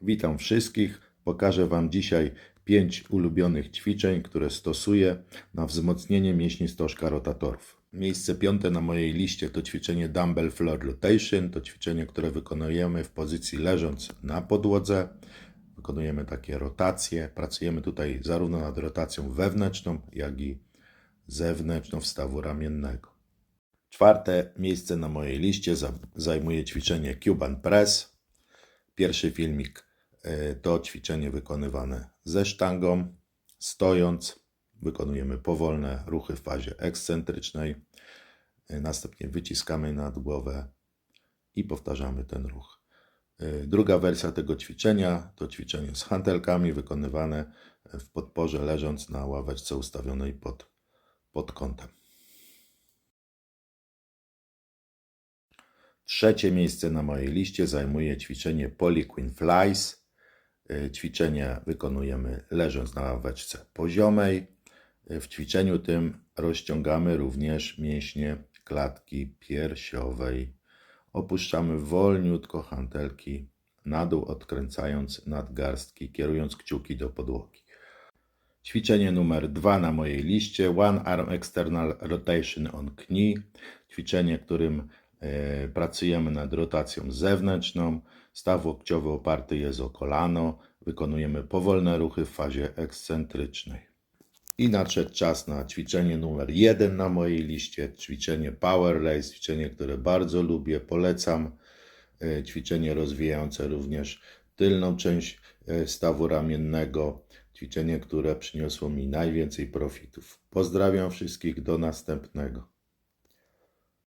Witam wszystkich. Pokażę Wam dzisiaj pięć ulubionych ćwiczeń, które stosuję na wzmocnienie mięśni stożka rotatorów. Miejsce piąte na mojej liście to ćwiczenie Dumbbell Floor Rotation. To ćwiczenie, które wykonujemy w pozycji leżąc na podłodze. Wykonujemy takie rotacje. Pracujemy tutaj zarówno nad rotacją wewnętrzną, jak i zewnętrzną wstawu ramiennego. Czwarte miejsce na mojej liście za- zajmuje ćwiczenie Cuban Press. Pierwszy filmik to ćwiczenie wykonywane ze sztangą, stojąc. Wykonujemy powolne ruchy w fazie ekscentrycznej. E, Następnie wyciskamy nad głowę i powtarzamy ten ruch. E, Druga wersja tego ćwiczenia to ćwiczenie z hantelkami wykonywane w podporze leżąc na ławeczce ustawionej pod, pod kątem. Trzecie miejsce na mojej liście zajmuje ćwiczenie Polyquin Flies. Y, Ćwiczenie wykonujemy leżąc na ławeczce poziomej. Y, W ćwiczeniu tym rozciągamy również mięśnie klatki piersiowej. Opuszczamy wolniutko hantelki na dół, odkręcając nadgarstki, kierując kciuki do podłogi. Ćwiczenie numer dwa na mojej liście One Arm External Rotation on Knee. Ćwiczenie, którym e, pracujemy nad rotacją zewnętrzną. Staw łokciowy oparty jest o kolano. Wykonujemy powolne ruchy w fazie ekscentrycznej. I nadszedł czas na ćwiczenie numer jeden na mojej liście. Ćwiczenie Power Race, ćwiczenie, które bardzo lubię, polecam. E, Ćwiczenie rozwijające również tylną część e, stawu ramiennego. Ćwiczenie, które przyniosło mi najwięcej profitów. Pozdrawiam wszystkich, do następnego.